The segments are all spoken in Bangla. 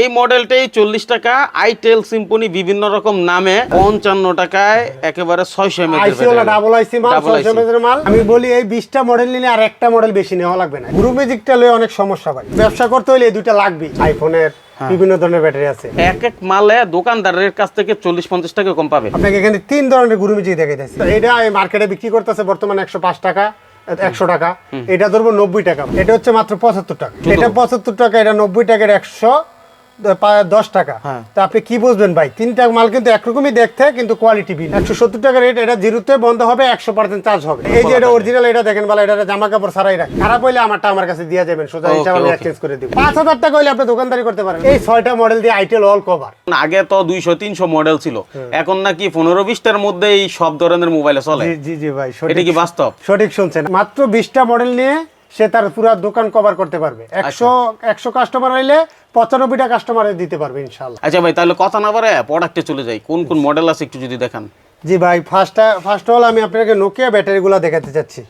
এই মডেলটাই চল্লিশ টাকা আইটেল সিম্পনি বিভিন্ন রকম নামে পঞ্চান্ন টাকায় একেবারে ছয়শো এম ডাবল আইসি মাল ছয়শো মাল। আমি বলি এই বিশটা মডেল নিলে আর একটা মডেল বেশি নেওয়া লাগবে না। গ্রুপ ম্যাজিকটা লয়ে অনেক সমস্যা ভাই ব্যবসা করতে হলে এই দুইটা লাগবে। আইফোনের হ্যাঁ। বিভিন্ন ধরনের ব্যাটারি আছে। এক এক মালে দোকানদারের কাছ থেকে চল্লিশ পঞ্চাশ টাকা কম পাবে। আপনাকে এখানে তিন ধরনের গ্রুপ ম্যাজিক দেখাইতেছি। এটা এই মার্কেটে বিক্রি করতেছে বর্তমানে একশো পাঁচ টাকা একশো টাকা। এটা ধরবো নব্বই টাকা। এটা হচ্ছে মাত্র পঁচাত্তর টাকা। এটা পঁচাত্তর টাকা এটা নব্বই টাকা একশো। দশ টাকা। হ্যাঁ। তা আপনি কি বুঝবেন ভাই? তিনটা মাল কিন্তু একরকমই দেখতে কিন্তু কোয়ালিটি বিল একশো সত্তর টাকা রেট এটা জিরোতে বন্ধ হবে একশো পার্সেন্ট চার্জ হবে। এই যে এটা অরিজিনাল এটা দেখেন বলে এটা জামা কাপড় রাখে খারাপ হইলে আমারটা আমার কাছে দিয়ে যাবেন সোজা হিসাবে আমি এক্সচেঞ্জ করে দিব। পাঁচ হাজার টাকা হইলে আপনি দোকানদারি করতে পারেন। এই ছয়টা মডেল দিয়ে আইটেল অল কভার আগে তো দুইশো তিনশো মডেল ছিল। এখন নাকি পনেরো বিশটার মধ্যে এই সব ধরনের মোবাইলে চলে। জি জি ভাই এটা সঠিক কি বাস্তব? সঠিক শুনছেন। মাত্র বিশটা মডেল নিয়ে সে তার পুরো দোকান কভার করতে পারবে। একশো একশো কাস্টমার আইলে পঁচানব্বইটা কাস্টমার দিতে পারবে ইনশাল্লাহ আচ্ছা ভাই তাহলে কথা না পারে প্রোডাক্টে চলে যাই। কোন কোন মডেল আছে একটু যদি দেখান? জি ভাই ফার্স্ট ফার্স্ট অল আমি আপনাকে নোকিয়া ব্যাটারিগুলো দেখাতে চাচ্ছি।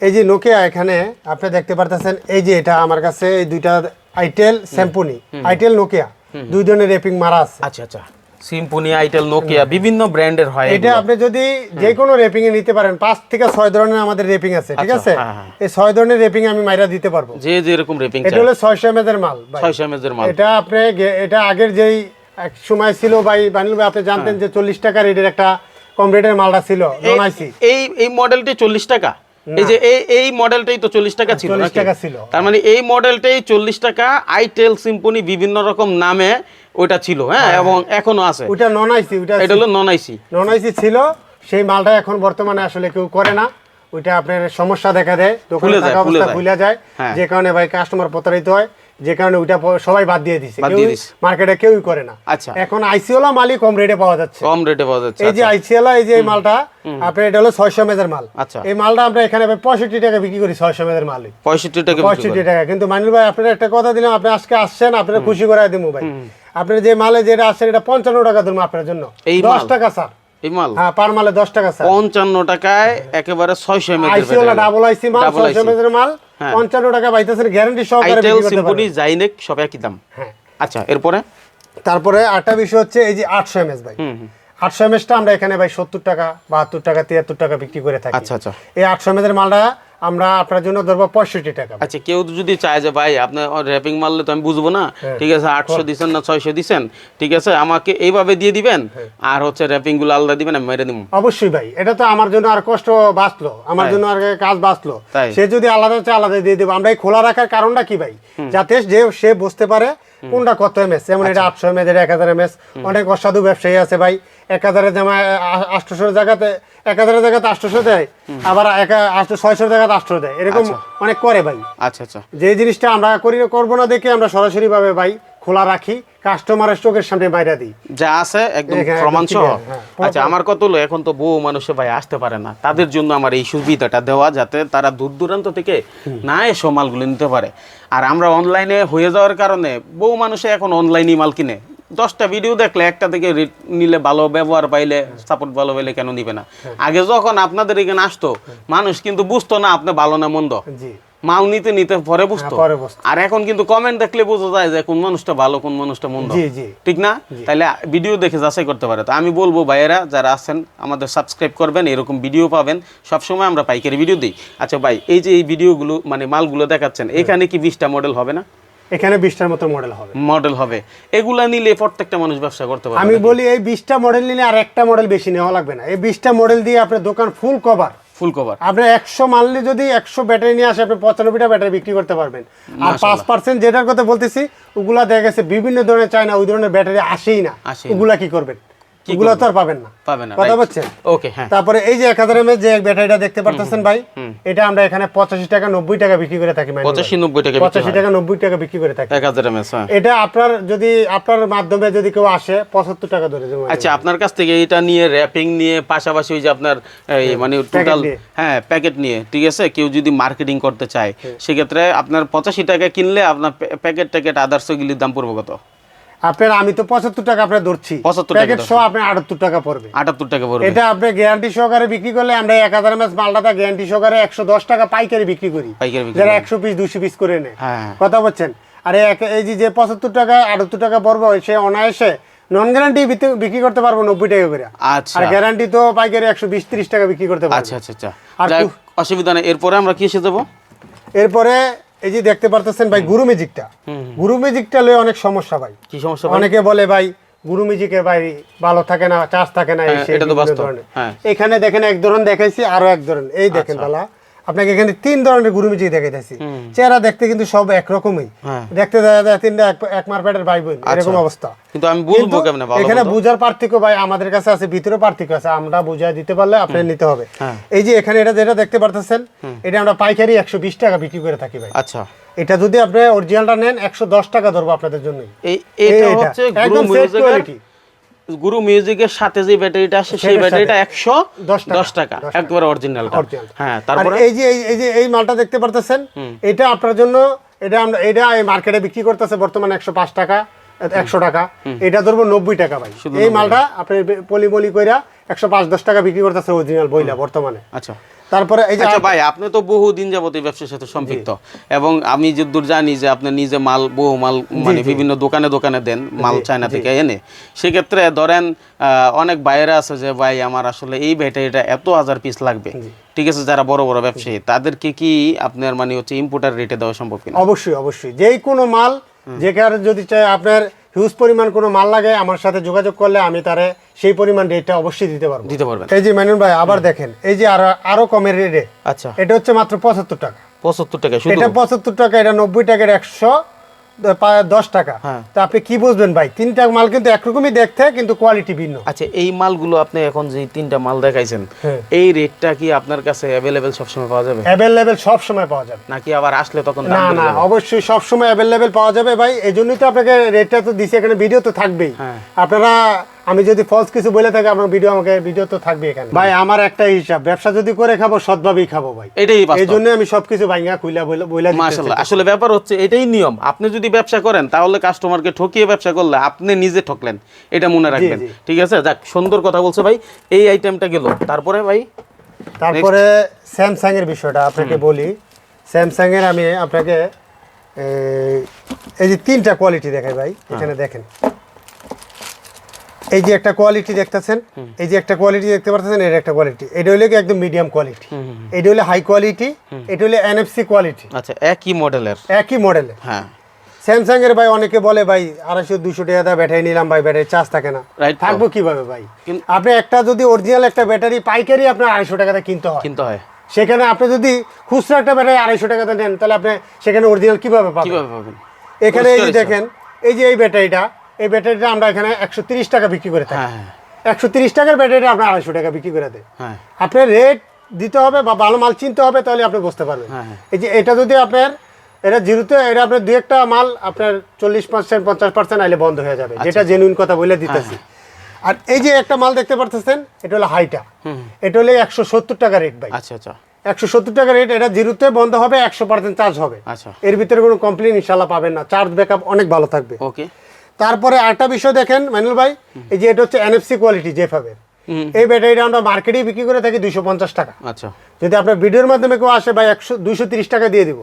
এই যে নোকিয়া এখানে আপনি দেখতে পারতেছেন এই যে এটা আমার কাছে এই দুইটা আইটেল স্যাম্পুনি আইটেল নোকিয়া দুই ধরনের রেপিং মারা আছে। আচ্ছা আচ্ছা। আইটেল নোকিয়া বিভিন্ন ব্র্যান্ডের হয় এটা আপনি যদি যে কোনো রেপিং এ নিতে পারেন পাঁচ থেকে ছয় ধরনের আমাদের রেপিং আছে ঠিক আচ্ছা, আছে? হ্যাঁ, হ্যাঁ। এই ছয় ধরনের রেপিং আমি মাইরা দিতে পারব। যে যেরকম রেপিং এটা হলো ছয়শো এম এর মাল ছয়শো এমএজ এর মাল। এটা আপনি এটা আগের যেই এক সময় ছিল ভাই বানিল ভাই আপনি জানতেন হ্যাঁ। যে চল্লিশ টাকা রেটের একটা কম রেটের মালটা ছিল নন আইসি এই এই মডেলটি চল্লিশ টাকা। এই যে এই এই মডেলটাই তো চল্লিশ টাকা ছিল টাকা ছিল। তার মানে এই মডেলটাই চল্লিশ টাকা আইটেল সিম্পনি বিভিন্ন রকম নামে ওইটা ছিল হ্যাঁ এবং এখনও আছে। ওইটা নন আইসি ওইটা এটা হলো নন আইসি নন আইসি ছিল সেই মালটা এখন বর্তমানে আসলে কেউ করে না। ওইটা আপনার সমস্যা দেখা দেয় দোকানে থাকা অবস্থা। ভুলে যায়। হ্যাঁ। যে কারণে ভাই কাস্টমার প্রতারিত হয় যে কারণে ওইটা সবাই বাদ দিয়ে দিছে। কেউ মার্কেটে কেউই করে না। আচ্ছা। এখন আইসিওলা মালই কম রেটে পাওয়া যাচ্ছে। কম রেটে পাওয়া যাচ্ছে এই যে আচ্ছা। আইসিএলা এই যে মালটা আপনার এটা হলো ছয়শো মেজের মাল। আচ্ছা। এই মালটা আমরা এখানে পঁয়ষট্টি টাকা বিক্রি করি ছয়শো মেজের মাল। পঁয়ষট্টি টাকা বিক্রি পঁয়ষট্টি করে। টাকা। কিন্তু মানিল ভাই আপনার একটা কথা দিলাম আপনি আজকে আসছেন আপনার খুশি করে দিব ভাই। আপনার যে মালে যেটা আসছেন এটা পঞ্চান্ন টাকা ধরবো আপনার জন্য। এই দশ? টাকা স্যার। এই মাল? হ্যাঁ পার মালে দশ টাকা স্যার। পঞ্চান্ন টাকায় একেবারে ছয়শো হলো ডাবল আইসি মাল ছয়শো মেজের মাল হ্যাঁ। পঞ্চান্ন টাকা পাইতেছেন গ্যারান্টি সহকারে সিম্পনি জাইনেক সব একই দাম। হ্যাঁ। আচ্ছা এরপরে? তারপরে আটটা বিষয় হচ্ছে এই যে আটশো এমএস ভাই। আটশো এমএসটা আমরা এখানে ভাই সত্তর টাকা বাহাত্তর টাকা তিয়াত্তর টাকা বিক্রি করে থাকি। আচ্ছা আচ্ছা। এই আটশো এমএস এর মালটা আমরা আপনার জন্য ধরবো পঁয়ষট্টি টাকা। আচ্ছা কেউ যদি চায় যে ভাই আপনার র্যাপিং মারলে তো আমি বুঝব না। হ্যাঁ। ঠিক আছে আটশো দিচ্ছেন না ছয়শো দিচ্ছেন ঠিক আছে আমাকে এইভাবে দিয়ে দিবেন? আর হচ্ছে র্যাপিংগুলো আলাদা দিবেন আমি মেরে দিব অবশ্যই ভাই এটা তো আমার জন্য আর কষ্ট বাঁচলো। আমার জন্য আর কাজ বাঁচলো। সে যদি আলাদা চায় আলাদা দিয়ে দেবো। আমরা এই খোলা রাখার কারণটা কি ভাই? যাতে যে সে বুঝতে পারে কোনটা কত এমএস যেমন এটা আচ্ছা। আটশো এমএস এটা এক হাজার এমএস অনেক অসাধু ব্যবসায়ী আছে ভাই। এক হাজারের জামা আটশোশোর জায়গাতে এক হাজারের জায়গাতে আটশোশো দেয় আবার এক ছয়শোর জায়গাতে আটশো দেয়। এরকম অনেক করে ভাই। আচ্ছা আচ্ছা। যে জিনিসটা আমরা করি করব না দেখে আমরা সরাসরি ভাবে ভাই খোলা রাখি কাস্টমারের চোখের সামনে বাইরে দিই। যা আছে একদম প্রমাণ সহ হ্যাঁ। আচ্ছা আমার কত হলো? এখন তো বউ মানুষে ভাই আসতে পারে না। তাদের জন্য আমার এই সুবিধাটা দেওয়া যাতে তারা দূর দূরান্ত থেকে না এসে মালগুলো নিতে পারে। আর আমরা অনলাইনে হয়ে যাওয়ার কারণে বউ মানুষে এখন অনলাইনই মাল কিনে। দশটা ভিডিও দেখলে একটা থেকে নিলে ভালো ব্যবহার পাইলে সাপোর্ট ভালো পাইলে কেন নিবে না? হ্যাঁ। আগে যখন আপনাদের এখানে আসতো মানুষ কিন্তু বুঝতো না আপনি ভালো না মন্দ। মাল নিতে নিতে পরে বুঝতো। হ্যাঁ। আর এখন কিন্তু কমেন্ট দেখলে বোঝা যায় যে কোন মানুষটা ভালো কোন মানুষটা মন্দ। ঠিক না? তাহলে ভিডিও দেখে যাচাই করতে পারে। তো আমি বলব ভাইয়েরা যারা আছেন আমাদের সাবস্ক্রাইব করবেন এরকম ভিডিও পাবেন। সবসময় আমরা পাইকারি ভিডিও দিই। আচ্ছা ভাই এই যে এই ভিডিওগুলো মানে মালগুলো দেখাচ্ছেন এখানে কি বিশটা মডেল হবে না? এখানে বিশটার মতো মডেল হবে। মডেল হবে। এগুলা নিলে প্রত্যেকটা মানুষ ব্যবসা করতে পারবে আমি বলি এই বিশটা মডেল নিলে আর একটা মডেল বেশি নেওয়া লাগবে না। এই বিশটা মডেল দিয়ে আপনার দোকান ফুল কভার ফুল কভার আপনি একশো মানলে যদি একশো ব্যাটারি নিয়ে আসে আপনি পঁচানব্বইটা ব্যাটারি বিক্রি করতে পারবেন। আর পাঁচ পার্সেন্ট যেটার কথা বলতেছি ওগুলা দেখা গেছে বিভিন্ন ধরনের চায় না ওই ধরনের ব্যাটারি আসেই না। আসেই না। ওগুলা কি করবেন? তো আর পাবেন না। কথা বলছেন ওকে হ্যাঁ। তারপরে এই যে এমএস যে ব্যাটারিটা দেখতে পারতেছেন ভাই এটা আমরা এখানে পঁচাশি টাকা নব্বই টাকা বিক্রি করে থাকি টাকা বিক্রি পঁচাশি হয়। টাকা নব্বই টাকা বিক্রি করে থাকি। এমএস হ্যাঁ। এটা আপনার যদি আপনার মাধ্যমে যদি কেউ আসে পঁচাত্তর টাকা ধরে আচ্ছা আপনার কাছ থেকে এটা নিয়ে র্যাপিং নিয়ে পাশাপাশি ওই যে আপনার এই মানে টোটাল হ্যাঁ প্যাকেট নিয়ে ঠিক আছে? কেউ যদি মার্কেটিং করতে চায় সেক্ষেত্রে আপনার পঁচাশি টাকা কিনলে আপনার প্যাকেট ট্যাকেট আদার্স ওইগুলির দাম পড়বে কত? আপনার আমি তো পঁচাত্তর টাকা আপনার ধরছি। প্যাকেট সহ আপনার আটাত্তর টাকা পড়বে। আটাত্তর টাকা পড়বে। এটা আপনি গ্যারান্টি সহকারে বিক্রি করলে আমরা এক হাজার এমএস মালটা গ্যারান্টি সহকারে একশো দশ টাকা পাইকারি বিক্রি করি। যারা একশো পিস দুশো পিস করে নেয়। হ্যাঁ। কথা বলছেন? আর এই যে যে পঁচাত্তর টাকা আটাত্তর টাকা পড়ব সে অনায়াসে নন গ্যারান্টি বিক্রি করতে পারব নব্বই টাকা করে। আচ্ছা। আর গ্যারান্টি তো পাইকারি একশো বিশ ত্রিশ টাকা বিক্রি করতে পারব। আচ্ছা আচ্ছা আচ্ছা। আর অসুবিধা নেই। এরপরে আমরা কি এসে যাব এরপরে এই যে দেখতে পারতেছেন ভাই গুরু ম্যাজিকটা। গুরু ম্যাজিকটা লয়ে অনেক সমস্যা ভাই। কি সমস্যা অনেকে বলে ভাই গুরু ম্যাজিকের ভাই ভালো থাকে না চার্জ থাকে না হ্যাঁ, এটা তো বাস্তব, হ্যাঁ। এখানে দেখেন এক ধরন দেখাইছি আরও এক ধরন। এই দেখেন আচ্ছা। বালা আপনাকে এখানে তিন ধরনের গুরু ম্যাজিক দেখাইতেছি চেহারা দেখতে কিন্তু সব একরকমই। হ্যাঁ। দেখতে দেখা যায় তিনটা এক- মারপেটের ভাই বোন এরকম অবস্থা। কিন্তু আমি বুঝব কেমনে? এখানে বুঝার পার্থক্য ভাই আমাদের কাছে আছে ভিতরে পার্থক্য আছে। আমরা বুঝাই দিতে পারলে আপনি নিতে হবে। হ্যাঁ। এই যে এখানে এটা যেটা দেখতে পারতেছেন এটা আমরা পাইকারি একশো বিশ টাকা বিক্রি করে থাকি ভাই। আচ্ছা। এটা যদি আপনি অরিজিনালটা নেন একশো দশ টাকা ধরবো আপনাদের জন্য এই এটা হচ্ছে একদম quality। গুরু মিউজিকের সাথে যে ব্যাটারিটা আসে সেই ব্যাটারিটা। একশো দশ টাকা। একবারে অরিজিনাল হ্যাঁ তারপর? এই যে এই- যে এই মালটা দেখতে পারতেছেন এটা আপনার জন্য এটা আমরা এটা এই মার্কেটে বিক্রি করতেছে বর্তমানে একশো পাঁচ টাকা একশো টাকা। এটা ধরবো নব্বই টাকা ভাই। এই মালটা আপনি পলি বলি কইরা একশো পাঁচ দশ টাকা বিক্রি করতেছে অরিজিনাল বইলা বর্তমানে। আচ্ছা। তারপরে এই যে আচ্ছা ভাই আপনি তো বহু দিন যাবত এই ব্যবসার সাথে সম্পৃক্ত। এবং আমি যদ্দূর জানি যে আপনি নিজে মাল বহু মাল মানে বিভিন্ন দোকানে দোকানে দেন মাল চায়না থেকে এনে। সেক্ষেত্রে ধরেন অনেক বাইরে আছে যে ভাই আমার আসলে এই ব্যাটারিটা এত হাজার পিস লাগবে। ঠিক আছে যারা বড় বড় ব্যবসায়ী তাদেরকে কি আপনার মানে হচ্ছে ইম্পোর্টার রেটে দেওয়া সম্ভব কিনা? অবশ্যই অবশ্যই। যেই কোনো মাল যেখানে যদি চাই আপনার হিউজ পরিমাণ কোনো মাল লাগে আমার সাথে যোগাযোগ করলে আমি তারে সেই পরিমাণ রেটটা অবশ্যই দিতে পারব। দিতে পারবেন। এই যে মেনুন ভাই আবার দেখেন এই যে আরও আরও কমের রেটে আচ্ছা। এটা হচ্ছে মাত্র পঁচাত্তর টাকা। পঁচাত্তর টাকা শুধু? এটা পঁচাত্তর টাকা এটা নব্বই টাকার একশো দশ টাকা। হ্যাঁ। তা আপনি কি বুঝবেন ভাই? তিনটা মাল কিন্তু একরকমই দেখতে কিন্তু কোয়ালিটি ভিন্ন। আচ্ছা এই মালগুলো আপনি এখন যে তিনটা মাল দেখাইছেন হ্যাঁ। এই রেটটা কি আপনার কাছে অ্যাভেলেবেল সবসময় পাওয়া যাবে? অ্যাভেলেবেল সবসময় পাওয়া যাবে। নাকি আবার আসলে তখন না না অবশ্যই সবসময় অ্যাভেলেবেল পাওয়া যাবে ভাই। এই জন্যই তো আপনাকে রেটটা তো দিছি এখানে ভিডিও তো থাকবেই। হ্যাঁ। আপনারা আমি যদি ফলস কিছু বলে থাকি আমার ভিডিও আমাকে ভিডিও তো থাকবে এখানে। ভাই আমার একটা হিসাব। ব্যবসা যদি করে খাব সৎভাবেই খাব ভাই। এটাই এই জন্য আমি সবকিছু ভাইঙ্গা খুইলা বইলা-। মাশাল্লাহ আসলে ব্যাপার হচ্ছে এটাই নিয়ম। আপনি যদি ব্যবসা করেন তাহলে কাস্টমারকে ঠকিয়ে ব্যবসা করলে আপনি নিজে ঠকলেন। এটা মনে রাখবেন। ঠিক আছে? যাক সুন্দর কথা বলছে ভাই। এই আইটেমটা গেল। তারপরে ভাই? তারপরে স্যামসাং এর বিষয়টা আপনাকে বলি। স্যামসাং এর আমি আপনাকে এই, এই যে তিনটা কোয়ালিটি দেখাই ভাই। এখানে দেখেন। এই যে একটা কোয়ালিটি দেখতেছেন এই যে একটা কোয়ালিটি দেখতে পাচ্ছেন এর একটা কোয়ালিটি এটা হলো কি একদম মিডিয়াম কোয়ালিটি এটা হলো হাই কোয়ালিটি এটা হলো এনএফসি কোয়ালিটি আচ্ছা একই মডেলের একই মডেলে হ্যাঁ। স্যামসাং এর ভাই অনেকে বলে ভাই আড়াইশো দুশো টাকা দা ব্যাটারি নিলাম ভাই ব্যাটারি চার্জ থাকে না। থাকব কীভাবে ভাই? আপনি একটা যদি অরিজিনাল একটা ব্যাটারি পাইকারি আপনার আড়াইশো টাকাতে কিনতে হয়। কিনতে হয়। সেখানে আপনি যদি খুচরা একটা ব্যাটারি আড়াইশো টাকাতে নেন তাহলে আপনি সেখানে অরিজিনাল কীভাবে পাবেন? কীভাবে পাবেন? এখানে এই যে দেখেন এই যে এই ব্যাটারিটা এই ব্যাটারিটা আমরা এখানে একশো টাকা বিক্রি করে থাকি। হ্যাঁ হ্যাঁ। একশো তিরিশ টাকার ব্যাটারিটা আপনার আড়াইশো টাকা বিক্রি করে দেয়। হ্যাঁ। আপনার রেট দিতে হবে বা ভালো মাল চিনতে হবে তাহলে আপনি বুঝতে পারবেন। এই যে এটা যদি আপনার এটা জিরোতে এটা আপনার দু একটা মাল আপনার চল্লিশ পার্সেন্ট পঞ্চাশ পার্সেন্ট আইলে বন্ধ হয়ে যাবে। আচ্ছা। যেটা জেনুইন কথা বলে দিতেছি। আর এই যে একটা মাল দেখতে পারতেছেন এটা হলো হাইটা। এটা হলো একশো সত্তর টাকা রেট ভাই। আচ্ছা আচ্ছা। একশো সত্তর টাকা রেট এটা জিরোতে বন্ধ হবে একশো পার্সেন্ট চার্জ হবে। আচ্ছা। এর ভিতরে কোনো কমপ্লেন ইনশাল্লাহ পাবেন না। চার্জ ব্যাকআপ অনেক ভালো থাকবে। ওকে তারপরে আরেকটা বিষয় দেখেন মাইনুল ভাই এই যে এটা হচ্ছে এনএফসি কোয়ালিটি জেফাবের এই ব্যাটারিটা আমরা মার্কেটে বিক্রি করে থাকি দুইশো পঞ্চাশ টাকা। আচ্ছা। যদি আপনার ভিডিওর মাধ্যমে কেউ আসে ভাই একশো দুইশো তিরিশ টাকা দিয়ে দিব।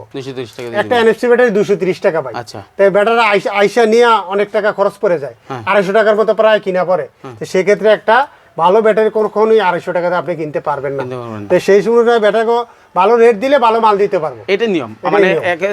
একটা এনএফসি ব্যাটারি দুশো তিরিশ টাকা ভাই। আচ্ছা। তাই ব্যাটারি আইসা নিয়ে অনেক টাকা খরচ পড়ে যায়। আড়াইশো টাকার মতো প্রায় কিনা পড়ে। তো সেক্ষেত্রে একটা ভালো ব্যাটারি কখনোই আড়াইশো টাকাতে আপনি কিনতে পারবেন না। কিনতে পারবেন না। তো সেই সময় ব্যাটারি ভালো রেট দিলে ভালো মাল দিতে পারব। এটাই নিয়ম। মানে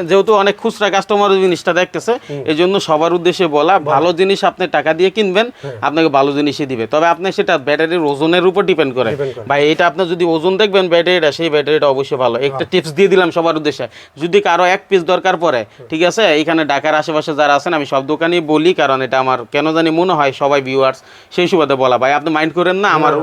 যেহেতু অনেক খুচরা কাস্টমার জিনিসটা দেখতেছে এই জন্য সবার উদ্দেশ্যে বলা ভালো জিনিস আপনি টাকা দিয়ে কিনবেন হ্যাঁ। আপনাকে ভালো জিনিসই দিবে। তবে আপনি সেটা ব্যাটারির ওজনের উপর ডিপেন্ড করে। ভাই এটা আপনি যদি ওজন দেখবেন ব্যাটারিটা সেই ব্যাটারিটা অবশ্যই ভালো। একটা টিপস দিয়ে দিলাম সবার উদ্দেশ্যে। যদি কারও এক পিস দরকার পড়ে ঠিক আছে? এখানে ঢাকার আশেপাশে যারা আছেন আমি সব দোকানেই বলি কারণ এটা আমার কেন জানি মনে হয় সবাই ভিউয়ার্স সেই সুবাদে বলা। ভাই আপনি মাইন্ড করেন না আমার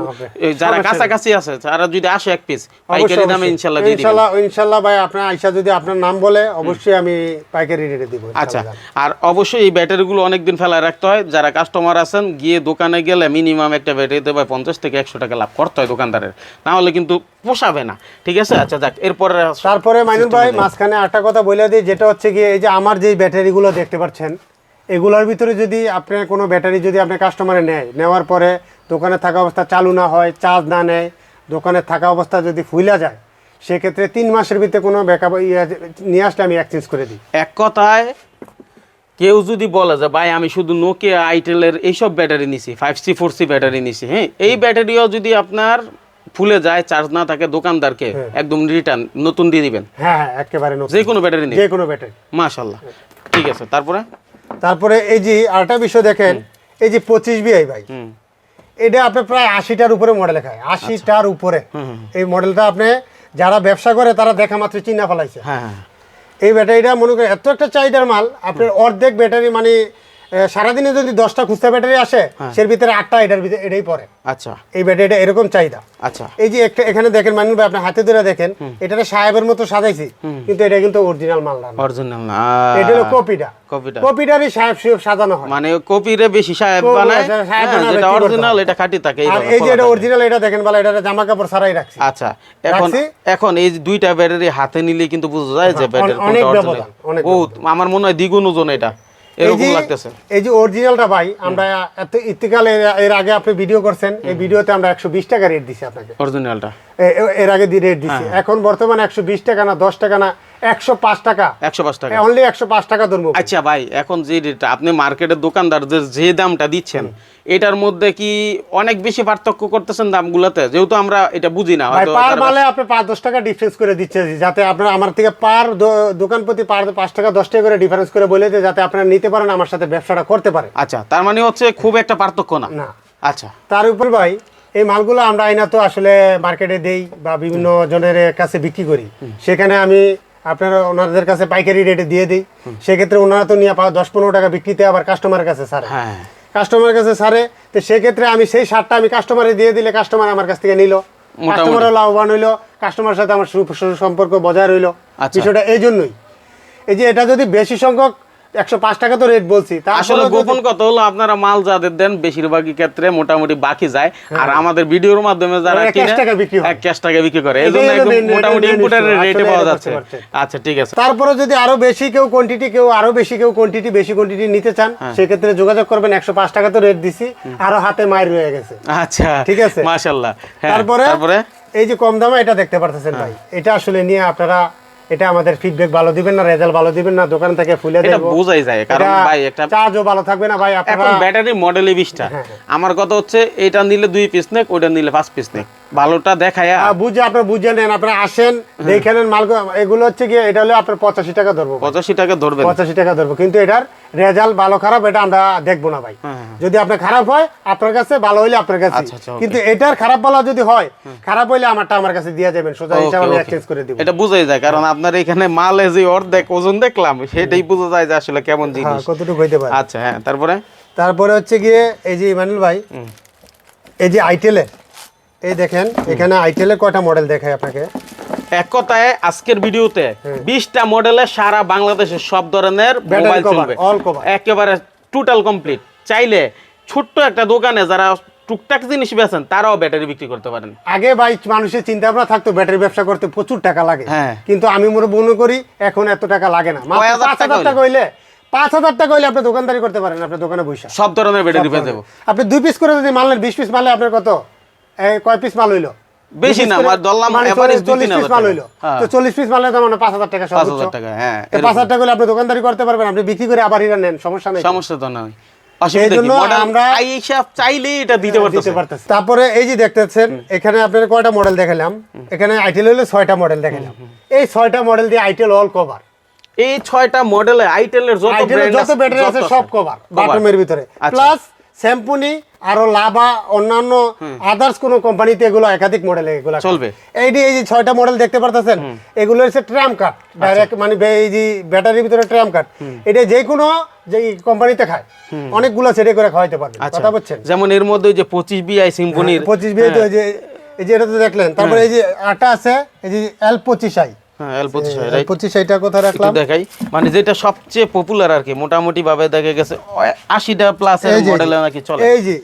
যারা কাছাকাছি আছে তারা যদি আসে এক পিস পাইকারি দামে ইনশাল্লাহ ইনশাল্লাহ ইনশাল্লাহ ভাই আপনার আইসা যদি আপনার নাম বলে অবশ্যই আমি পাইকারি রেটে দিব আচ্ছা আর অবশ্যই এই ব্যাটারিগুলো অনেকদিন ফেলায় রাখতে হয়। যারা কাস্টমার আছেন গিয়ে দোকানে গেলে মিনিমাম একটা ব্যাটারিতে ভাই পঞ্চাশ থেকে একশো টাকা লাভ করতে হয় দোকানদারের। না হলে কিন্তু পোষাবে না ঠিক আছে? আচ্ছা যাক এরপরে তারপরে মাইনুল ভাই মাঝখানে একটা কথা বলে দিই যেটা হচ্ছে গিয়ে এই যে আমার যেই ব্যাটারিগুলো দেখতে পাচ্ছেন এগুলোর ভিতরে যদি আপনার কোনো ব্যাটারি যদি আপনার কাস্টমারে নেয় নেওয়ার পরে দোকানে থাকা অবস্থা চালু না হয় চার্জ না নেয় দোকানে থাকা অবস্থা যদি ফুইলা যায় সেক্ষেত্রে তিন মাসের ভিতরে কোনো ব্যাকআপ নিয়ে আসলে আমি এক্সচেঞ্জ করে দিই। এক কথায় কেউ যদি বলে যে ভাই আমি শুধু নোকিয়া আইটেলের এইসব ব্যাটারি নিছি five C four C battery নিছি হ্যাঁ? এই ব্যাটারিও যদি আপনার ফুলে যায় চার্জ না থাকে দোকানদারকে একদম রিটার্ন নতুন দিয়ে দিবেন। হ্যাঁ হ্যাঁ একেবারে। যে কোনো ব্যাটারি যে কোনো ব্যাটারি। মাশাল্লাহ ঠিক আছে তারপরে? তারপরে এই যে আরেকটা বিষয় দেখেন এই যে পঁচিশ বিআই ভাই এটা আপনি প্রায় আশিটার উপরে মডেল খায়। আশিটার উপরে। এই মডেলটা আপনি যারা ব্যবসা করে তারা দেখা মাত্র চিনা ফেলাইছে। হ্যাঁ হ্যাঁ। এই ব্যাটারিটা মনে করেন এত একটা চাহিদার মাল আপনার অর্ধেক ব্যাটারি মানে সারাদিনে যদি দশটা খুচরা ব্যাটারি আসে সের ভিতরে আটটা এটার ভিতরে এটাই পড়ে। আচ্ছা। এই ব্যাটারিটা এরকম চাহিদা। আচ্ছা। এই যে একটা এখানে দেখেন মানুষ ভাই আপনি হাতে ধরে দেখেন এটা সাহেবের মতো সাজাইছি কিন্তু এটা কিন্তু অরিজিনাল মাল না। অরিজিনাল না। এটা হলো কপিটা। কপিটা। কপিটারই সাহেব সাহেব সাজানো হয়। মানে কপিরে বেশি সাহেব বানায় হ্যাঁ, যেটা অরিজিনাল এটা খাঁটি থাকে আর এই যে এটা অরিজিনাল এটা দেখেন বলে এটা জামা কাপড় সারাই রাখছি। আচ্ছা এখন এখন এই দুইটা ব্যাটারি হাতে নিলে কিন্তু বোঝা যায় যে হ্যাঁ, ব্যাটারি অনেক- ব্যবধান, অনেক আমার মনে হয় দ্বিগুণ ওজন এটা। এরকম লাগতেছে। এই যে অরিজিনালটা ভাই আমরা এত ইত্তিকাল এর- আগে আপনি ভিডিও করছেন এই ভিডিওতে আমরা একশো বিশ টাকা রেট দিছি আপনাকে। অরিজিনালটা এর আগে রেট দিছি। হ্যাঁ। এখন বর্তমানে একশো বিশ টাকা না দশ টাকা না একশো পাঁচ টাকা। একশো পাঁচ টাকা। অনলি একশো পাঁচ টাকা ধরবো। আচ্ছা ভাই এখন যে রেটটা আপনি মার্কেটের দোকানদারদের যে দামটা দিচ্ছেন এটার মধ্যে কি অনেক বেশি পার্থক্য করতেছেন দামগুলোতে? যেহেতু আমরা এটা বুঝি না হয়তো পার মালে আপনি পাঁচ দশ টাকা ডিফারেন্স করে দিচ্ছে যাতে আপনার আমার থেকে পার দোকান প্রতি পার পাঁচ টাকা দশ টাকা করে ডিফারেন্স করে বলে যে যাতে আপনারা নিতে পারেন আমার সাথে ব্যবসাটা করতে পারেন আচ্ছা তার মানে হচ্ছে খুব একটা পার্থক্য না? না। আচ্ছা। তার উপর ভাই এই মালগুলো আমরা আইনা তো আসলে মার্কেটে দেই বা বিভিন্ন জনের কাছে বিক্রি করি। সেখানে আমি আপনারা ওনাদের কাছে পাইকারি রেটে দিয়ে দিই। সেক্ষেত্রে ওনারা তো নিয়ে পাওয়া দশ পনেরো টাকা বিক্রিতে আবার কাস্টমারের কাছে স্যার হ্যাঁ। কাস্টমারের কাছে সারে তো সেক্ষেত্রে আমি সেই সারটা আমি কাস্টমারে দিয়ে দিলে কাস্টমার আমার কাছ থেকে নিল। কাস্টমারও লাভবান হইল কাস্টমার সাথে আমার সম্পর্ক সুসম্পর্ক বজায় রইল। আচ্ছা। বিষয়টা এই জন্যই। এই যে এটা যদি বেশি সংখ্যক একশো পাঁচ টাকা তো রেট বলছি। আসলে গোপন কথা হলো আপনারা মাল যাদের দেন বেশিরভাগই ক্ষেত্রে মোটামুটি বাকি যায়। আর আমাদের ভিডিওর মাধ্যমে যারা কিনে টাকা বিক্রি হয়। ক্যাশ টাকা বিক্রি করে। এই এটাই জন্য হলো একদম main- এটাই মোটামুটি main ইম্পোর্টার issue। রেটে পাওয়া যাচ্ছে। আচ্ছা ঠিক আছে। তারপরে যদি আরও বেশি কেউ কোয়ান্টিটি কেউ আরও বেশি কেউ কোয়ান্টিটি বেশি কোয়ান্টিটি নিতে চান হ্যাঁ। সেক্ষেত্রে যোগাযোগ করবেন একশো পাঁচ টাকা তো রেট দিছি। আরও হাতে মায়ের রয়ে গেছে। আচ্ছা ঠিক আছে। মাশাআল্লাহ। হ্যাঁ তারপরে তারপরে? এই যে কম দামে এটা দেখতে পারতেছেন ভাই। এটা আসলে নিয়ে আপনারা এটা আমাদের ফিডব্যাক ভালো দিবেন না রেজাল্ট ভালো দিবেন না দোকান থেকে ফুলে এটা দেবো বোঝাই যায় কারণ ভাই একটা চার্জও ভালো থাকবে না ভাই আপনারা এখন ব্যাটারি মডেলই বিশটা। হ্যাঁ, আমার কথা হচ্ছে এটা নিলে দুই পিস নেক ওটা নিলে পাঁচ পিস নেক। ভালোটা দেখায়া। আহ, বুঝে আপনার বুঝে নেন আপনারা আসেন দেখে নেন মাল এগুলো হচ্ছে গিয়ে এটা হলে আপনার পঁচাশি টাকা ধরবো পঁচাশি টাকা ধরবেন। পঁচাশি টাকা ধরবো। কিন্তু এটার রেজাল্ট ভালো খারাপ এটা আমরা দেখব না ভাই। হ্যাঁ, যদি আপনার খারাপ হয় আপনার কাছে ভালো হইলে আপনার কাছে। আচ্ছা, আচ্ছা. কিন্তু এটার খারাপ বলা যদি হয় খারাপ হইলে আমারটা আমার কাছে দিয়ে যাবেন সোজা হিসাবে আমি এক্সচেঞ্জ করে দিব। এটা বোঝাই যায় কারণ আপনার এখানে মালে যে অর্ধেক ওজন দেখলাম সেটাই বোঝা যায় যে আসলে কেমন হ্যাঁ জিনিস। কতটুকু হইতে পারে। আচ্ছা হ্যাঁ তারপরে? তারপরে হচ্ছে গিয়ে এই যে ইমানুল ভাই এই যে আইটেলের এই দেখেন এখানে আইটেলের কয়টা মডেল দেখায় আপনাকে? এক কথায় আজকের ভিডিওতে বিশটা মডেলের সারা বাংলাদেশের সব ধরনের মোবাইল চলবে। একেবারে টোটাল কমপ্লিট চাইলে ছোট্ট একটা দোকানে যারা টুকটাক জিনিস বেচেন তারাও ব্যাটারি বিক্রি করতে পারেন। আগে ভাই মানুষের চিন্তা ভাবনা থাকতো ব্যাটারি ব্যবসা করতে প্রচুর টাকা লাগে। হ্যাঁ। কিন্তু আমি মনে করি এখন এত টাকা লাগে না। পাঁচ টাকা হাজার টাকা হইলে। পাঁচ হাজার টাকা হইলে আপনি দোকানদারি করতে পারেন আপনার দোকানে বসে। সব ধরনের ব্যাটারি পেয়ে যাব। আপনি দুই পিস করে যদি মাল নেন বিশ পিস মালে আপনার কত? কয় পিস মাল হইল? বেশি না, আমার ধরলাম মানে পিস মাল হইল। হ্যাঁ। তো চল্লিশ পিস মালে তো মানে পাঁচ হাজার টাকা পাঁচ সর্বোচ্চ হাজার টাকা হ্যাঁ তো পাঁচ হাজার টাকা হলে আপনি দোকানদারি করতে পারবেন আপনি বিক্রি করে আবার হিরা নেন সমস্যা নেই। সমস্যা তো পারতেছে। পারতেছে। তারপরে এই যে দেখতেছেন এখানে আপনার কয়টা মডেল দেখালাম? এখানে আইটেল হলে ছয়টা মডেল দেখালাম। এই ছয়টা মডেল দিয়ে আইটেল অল কভার এই ছয়টা মডেলে আইটেলের যত ব্যাটারি আছে সব কভার বাটমের ভিতরে। আচ্ছা। প্লাস স্যাম্পুনি আরও লাভা অন্যান্য আদার্স কোন কোম্পানিতে এগুলো একাধিক মডেল এগুলো চলবে। এই যে এই যে ছয়টা মডেল দেখতে পারতেছেন এগুলো হচ্ছে ট্রাম কাট ডাইরেক্ট মানে এই যে ব্যাটারির ভিতরে ট্রাম কাট এটা যে কোনো যে কোম্পানিতে খায় অনেকগুলো সেটে করে খাওয়াইতে পারবে আচ্ছা। কথা বলছেন? যেমন এর মধ্যে যে পঁচিশ বিআই সিম্পনির পঁচিশ বিয়ে তো এই যে এই যে এটা তো দেখলেন তারপরে এই যে আটা আছে এই যে এল পঁচিশ আই। হ্যাঁ রাখলাম? দেখাই। মানে যেটা সবচেয়ে পপুলার আর কি মোটামুটি ভাবে দেখা গেছে আশিটা প্লাস এর এই যে মডেলে নাকি চলে। এই যে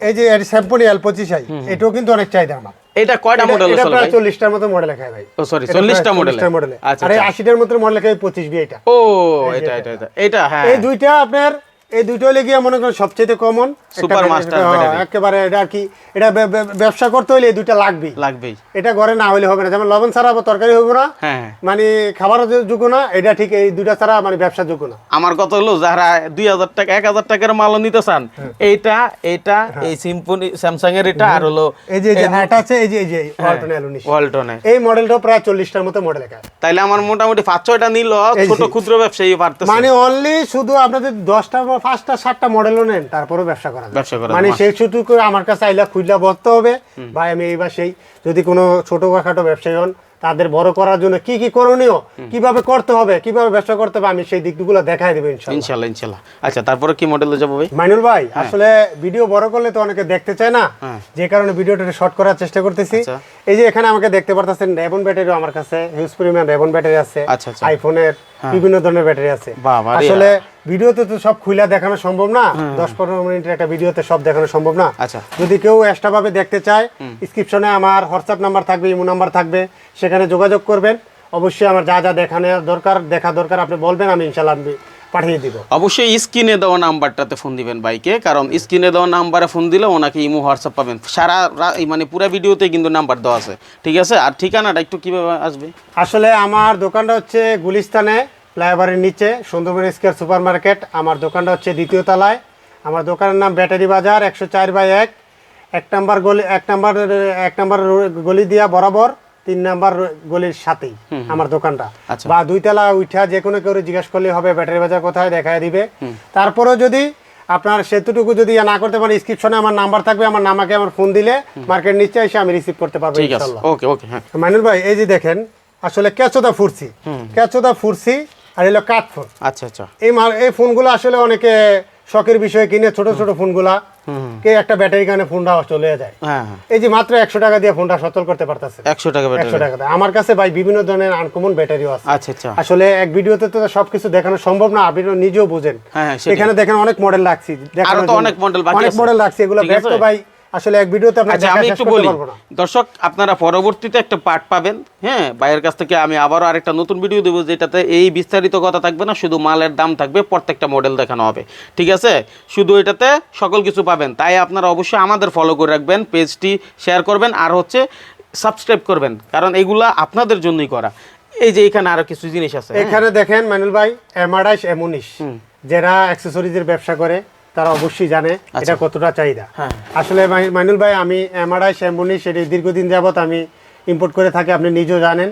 এই যে স্যাম্পনি এল পঁচিশ আই এটাও কিন্তু অনেক চাহিদা আমার এটা কয়টা মডেল এটা প্রায় মতো মডেল লেখায় ভাই। ও সরি এটা চল্লিশটা মডেল 40টা মডেলে আর মতো মডেল লেখায় পঁচিশ বি এটা ও এটা এটা এটা এটা হ্যাঁ। এই দুইটা আপনার এই দুটো হলে গিয়ে মনে করেন সবচেয়ে কমন master battery। একেবারে এটা আর কি এটা বে- বে- ব্যবসা করতে হলে এই দুইটা লাগবেই। লাগবেই। এটা ঘরে না হলে হবে না। যেমন লবণ ছাড়া আবার তরকারি হবে না হ্যাঁ মানে খাবারও যোগ্য না এটা ঠিক এই দুইটা ছাড়া মানে ব্যবসা যোগ্য না। আমার কথা হলো যারা দুই হাজার টাকা এক হাজার টাকার মালও নিতে চান হ্যাঁ। এইটা এইটা এই সিম্পনি স্যামসাং এর এটা আর হলো এই যে এটা আছে এই যে এই যে ওয়ালটন এল উনিশ ওয়ালটনের এই মডেলটাও প্রায় চল্লিশটার মতো মডেল একা তাইলে আমার মোটামুটি পাঁচ ছয়টা নিল ছোট। ক্ষুদ্র ব্যবসায়ী পারতেছে মানে অনলি শুধু আপনাদের দশটা বা পাঁচটা সাতটা মডেলও নেন তারপরেও ব্যবসা করা ব্যবসা করা মানে সেই শুধু করে আমার কাছে আইলা বসতে হবে। ভাই আমি এইবার সেই যদি কোনো ছোটখাটো ব্যবসায়ী হন তাদের বড় করার জন্য কি কি করণীয় কীভাবে করতে হবে কীভাবে ব্যবসা করতে হবে আমি সেই দিকগুলো দেখাই দেবো ইনশাল্লাহ। ইনশাল্লাহ আচ্ছা তারপরে কি মডেলে যাব ভাই? মাইনুল ভাই আসলে ভিডিও বড় করলে তো অনেকে দেখতে চায় না। হ্যাঁ। যে কারণে ভিডিওটা শর্ট করার চেষ্টা করতেছি। আচ্ছা। এই যে এখানে আমাকে দেখতে পারতেছেন রেবন ব্যাটারিও আমার কাছে হিউজ পরিমাণ রেবন ব্যাটারি আছে। আচ্ছা, আচ্ছা। আইফোনের বিভিন্ন ধরনের ব্যাটারি আছে। আসলে ভিডিওতে তো সব খুলে দেখানো সম্ভব না। দশ পনেরো মিনিটের একটা ভিডিওতে সব দেখানো সম্ভব না। আচ্ছা। যদি কেউ এক্সট্রা ভাবে দেখতে চায় ডিসক্রিপশনে আমার হোয়াটসঅ্যাপ নাম্বার থাকবে ইমো নাম্বার থাকবে সেখানে যোগাযোগ করবেন। অবশ্যই আমার যা যা দেখানো দরকার দেখা দরকার আপনি বলবেন আমি ইনশাল্লাহ আমি পাঠিয়ে দিব। অবশ্যই স্ক্রিনে দেওয়া নাম্বারটাতে ফোন দিবেন বাইকে কারণ স্ক্রিনে দেওয়া নাম্বারে ফোন দিলে ওনাকে ইমো হোয়াটসঅ্যাপ পাবেন। সারা মানে পুরো ভিডিওতে কিন্তু নাম্বার দেওয়া আছে ঠিক আছে? আর ঠিকানাটা একটু কীভাবে আসবে? আসলে আমার দোকানটা হচ্ছে গুলিস্তানে ফ্লাইওভারের নিচে সুন্দরবন স্কোয়ার সুপার মার্কেট আমার দোকানটা হচ্ছে দ্বিতীয় তলায়। আমার দোকানের নাম ব্যাটারি বাজার একশো চার বাই এক। এক নাম্বার গলি এক নাম্বার এক নাম্বার গলি দিয়া বরাবর তিন নাম্বার গলির সাথেই আমার দোকানটা। আচ্ছা। বা দুইতলা উঠা যে কোনো কেউ জিজ্ঞেস করলে হবে ব্যাটারি বাজার কোথায় দেখায় দিবে। তারপরেও যদি আপনার সেতুটুকু যদি না করতে পারেন স্ক্রিপশনে আমার নাম্বার থাকবে আমার নামাকে আমার ফোন দিলে মার্কেট নিচে এসে আমি রিসিভ করতে পারব ইনশাল্লাহ ওকে ওকে হ্যাঁ। মাইনুল ভাই এই যে দেখেন আসলে কেঁচোদা ফুরসি। কেঁচোদা ফুরসি আর এলো কাঠ ফোন আচ্ছা আচ্ছা। এই এই ফোনগুলো আসলে অনেকে শখের বিষয়ে কিনে ছোট ছোট ফোনগুলা কে একটা ব্যাটারি কারণে ফোনটা চলে যায়। হ্যাঁ হ্যাঁ। এই যে মাত্র একশো টাকা দিয়ে ফোনটা সচল করতে পারতেছে। একশো টাকা একশো টাকা দিয়ে। আমার কাছে ভাই বিভিন্ন ধরনের আনকমন ব্যাটারিও আছে। আচ্ছা আচ্ছা। আসলে এক ভিডিওতে তো সবকিছু দেখানো সম্ভব না আপনি নিজেও বুঝেন। হ্যাঁ। এখানে দেখেন অনেক মডেল রাখছি। অনেক মডেল অনেক মডেল লাগছে। এগুলো ব্যস্ত তো ভাই। আসলে এক ভিডিওতে আচ্ছা আমি একটু বলি। দর্শক আপনারা পরবর্তীতে একটা পার্ট পাবেন হ্যাঁ? বাইরের কাছ থেকে আমি আবারও আরেকটা নতুন ভিডিও দেবো যেটাতে এই বিস্তারিত কথা থাকবে না শুধু মালের দাম থাকবে প্রত্যেকটা মডেল দেখানো হবে। ঠিক আছে? শুধু এটাতে সকল কিছু পাবেন। তাই আপনারা অবশ্যই আমাদের ফলো করে রাখবেন পেজটি শেয়ার করবেন আর হচ্ছে সাবস্ক্রাইব করবেন কারণ এগুলা আপনাদের জন্যই করা। এই যে এখানে আরও কিছু জিনিস আছে হ্যাঁ? এখানে দেখেন মাইনুল ভাই এম আড়াইশ এম উনিশ যারা অ্যাক্সেসরিজের ব্যবসা করে তারা অবশ্যই জানে এটা কতটা চাহিদা। হ্যাঁ। আসলে মাইনুল ভাই আমি এমআরআই আড়াইশ সেটি দীর্ঘদিন যাবৎ আমি ইম্পোর্ট করে থাকি আপনি নিজেও জানেন।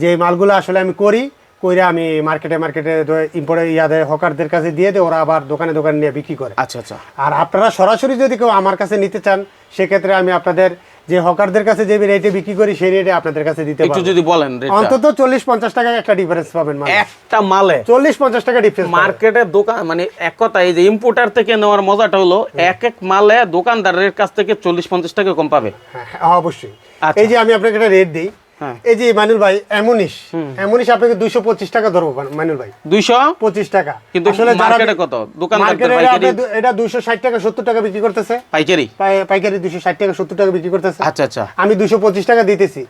যে মালগুলো আসলে আমি করি কইরা আমি মার্কেটে মার্কেটে ইম্পোর্টে ইয়াদের হকারদের কাছে দিয়ে দিই ওরা আবার দোকানে দোকানে নিয়ে বিক্রি করে। আচ্ছা আচ্ছা। আর আপনারা সরাসরি যদি কেউ আমার কাছে নিতে চান সেক্ষেত্রে আমি আপনাদের যে হকারদের কাছে যে রেটে বিক্রি করি সেই রেটে আপনাদের কাছে দিতে একটু যদি বলেন। অন্তত চল্লিশ পঞ্চাশ টাকা একটা ডিফারেন্স পাবেন মানে একটা মালে চল্লিশ পঞ্চাশ টাকা ডিফারেন্স মার্কেটে দোকান মানে এক কথা এই যে ইম্পোর্টার থেকে নেওয়ার মজাটা হলো এক এক মালে দোকানদারের কাছ থেকে চল্লিশ পঞ্চাশ টাকা কম পাবে হ্যাঁ অবশ্যই আচ্ছা। এই যে আমি আপনাকে একটা রেট দিই হ্যাঁ। এই যে মানুল ভাই আপনাকে দুইশো পঁচিশ টাকা ধরবো ভাই। দুইশো? পঁচিশ টাকা। কিন্তু আসলে মার্কেটে কত? পাইকারি? এটা টাকা সত্তর টাকা বিক্রি করতেছে। পাইকারি? পাইকারি দুইশো ষাট টাকা সত্তর টাকা বিক্রি করতেছে। আচ্ছা আচ্ছা। আমি দুইশো পঁচিশ টাকা দিতেছি।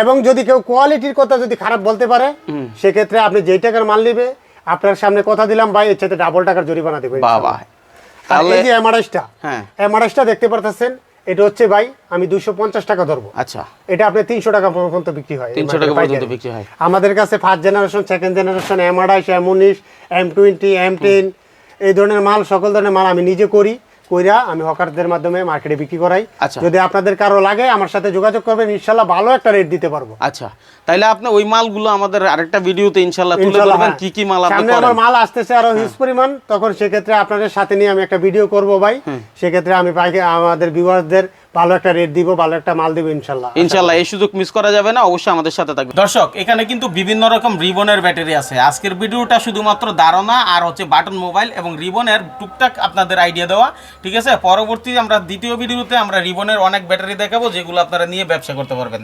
এবং যদি কেউ কোয়ালিটির কথা যদি খারাপ বলতে পারে সেক্ষেত্রে আপনি যেই টাকার মাল নিবে আপনার সামনে কথা দিলাম ভাই এর সাথে ডাবল টাকার জরিমানা দেবে বাবা। তাহলে এই যে এমআরএসটা হ্যাঁ। এমআরএসটা দেখতে পারতেছেন এটা হচ্ছে ভাই আমি দুইশো পঞ্চাশ টাকা ধরবো। আচ্ছা। এটা আপনার তিনশো টাকা পর্যন্ত বিক্রি হয় তিনশো টাকা পর্যন্ত বিক্রি হয়। আমাদের কাছে first generation second generation M আড়াইশ এম উনিশ এম টোয়েন্টি এম টেন এই ধরনের মাল সকল ধরনের মাল আমি নিজে করি। কইরা আমি হকারদের মাধ্যমে মার্কেটে বিক্রি করাই। আচ্ছা। যদি আপনাদের কারও লাগে আমার সাথে যোগাযোগ করবেন ইনশাল্লাহ ভালো একটা রেট দিতে পারব। আচ্ছা তাইলে আপনি ওই মালগুলো আমাদের আরেকটা ভিডিওতে ইনশাল্লাহ তুলে ধরবেন হ্যাঁ। কি কি মাল আপনি আমার মাল আসতেছে আরও হিউজ পরিমাণ তখন সেক্ষেত্রে আপনাদের সাথে নিয়ে আমি একটা ভিডিও করব ভাই। সেক্ষেত্রে আমি আমাদের ভিউয়ারদের ভালো একটা রেট দিব ভালো একটা মাল দিব ইনশাল্লাহ। ইনশাল্লাহ এই সুযোগ মিস করা যাবে না অবশ্যই আমাদের সাথে থাকবে দর্শক এখানে কিন্তু বিভিন্ন রকম রিবনের ব্যাটারি আছে। আজকের ভিডিওটা শুধুমাত্র ধারণা আর হচ্ছে বাটন মোবাইল এবং রিবনের টুকটাক আপনাদের আইডিয়া দেওয়া ঠিক আছে? পরবর্তী আমরা দ্বিতীয় ভিডিওতে আমরা রিবনের অনেক ব্যাটারি দেখাবো যেগুলো আপনারা নিয়ে ব্যবসা করতে পারবেন।